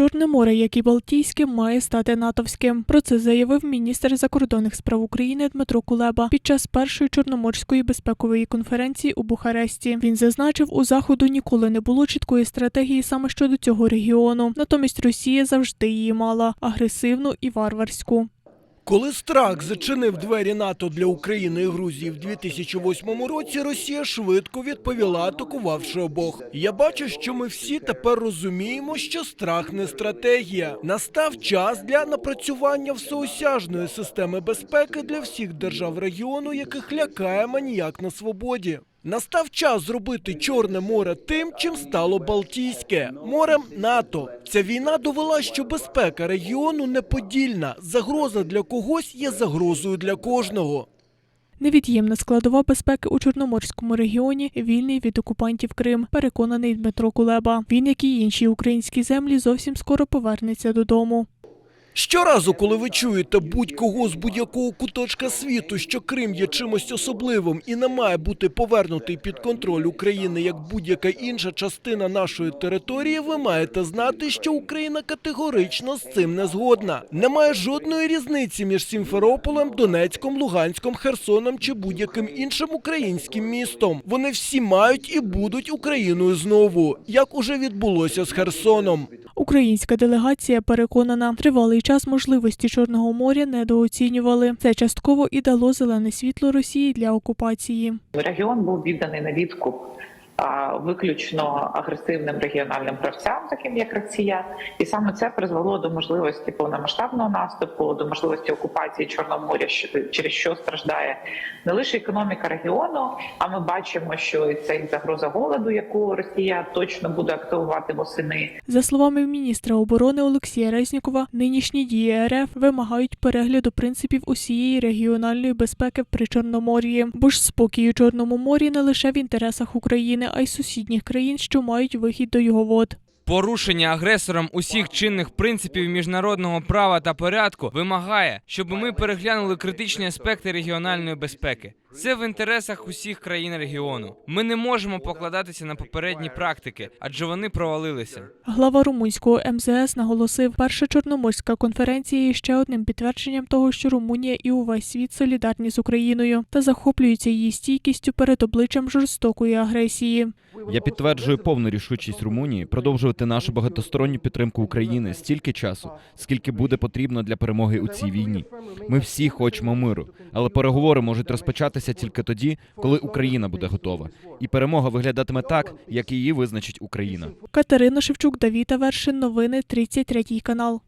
Чорне море, як і Балтійське, має стати натовським. Про це заявив міністр закордонних справ України Дмитро Кулеба під час першої чорноморської безпекової конференції у Бухаресті. Він зазначив, у заходу ніколи не було чіткої стратегії саме щодо цього регіону. Натомість Росія завжди її мала агресивну і варварську. Коли страх зачинив двері НАТО для України і Грузії в 2008 році, Росія швидко відповіла, атакувавши обох. Я бачу, що ми всі тепер розуміємо, що страх не стратегія. Настав час для напрацювання всеосяжної системи безпеки для всіх держав регіону, яких лякає маніяк на свободі. Настав час зробити Чорне море тим, чим стало Балтійське морем НАТО. Ця війна довела, що безпека регіону неподільна. Загроза для когось є загрозою для кожного. Невід'ємна складова безпеки у Чорноморському регіоні вільний від окупантів Крим, переконаний Дмитро Кулеба. Він, як і інші українські землі, зовсім скоро повернеться додому. Щоразу, коли ви чуєте будь-кого з будь-якого куточка світу, що Крим є чимось особливим і не має бути повернутий під контроль України як будь-яка інша частина нашої території, ви маєте знати, що Україна категорично з цим не згодна. Немає жодної різниці між Сімферополем, Донецьком, Луганськом, Херсоном чи будь-яким іншим українським містом. Вони всі мають і будуть Україною знову, як уже відбулося з Херсоном. Українська делегація переконана, тривалий час можливості Чорного моря недооцінювали. Це частково і дало зелене світло Росії для окупації. Регіон був відданий на відкуп виключно агресивним регіональним гравцям, таким як Росія, і саме це призвело до можливості повномасштабного наступу, до можливості окупації Чорного моря, що- через що страждає не лише економіка регіону. А ми бачимо, що це і загроза голоду, яку Росія точно буде активувати восени. За словами міністра оборони Олексія Резнікова, нинішні дії РФ вимагають перегляду принципів усієї регіональної безпеки при Чорномор'ї. Бо ж спокій у Чорному морі не лише в інтересах А й сусідніх країн, що мають вихід до його вод. Порушення агресором усіх чинних принципів міжнародного права та порядку вимагає, щоб ми переглянули критичні аспекти регіональної безпеки. Це в інтересах усіх країн регіону. Ми не можемо покладатися на попередні практики, адже вони провалилися. Глава румунського МЗС наголосив, перша чорноморська конференція є ще одним підтвердженням того, що Румунія і увесь світ солідарні з Україною та захоплюються її стійкістю перед обличчям жорстокої агресії. Я підтверджую повну рішучість Румунії продовжувати нашу багатосторонню підтримку України стільки часу, скільки буде потрібно для перемоги у цій війні. Ми всі хочемо миру, але переговори можуть розпочатися тільки тоді, коли Україна буде готова, і перемога виглядатиме так, як її визначить Україна. Катерина Шевчук, Давіта Вершин. Новини 33 канал.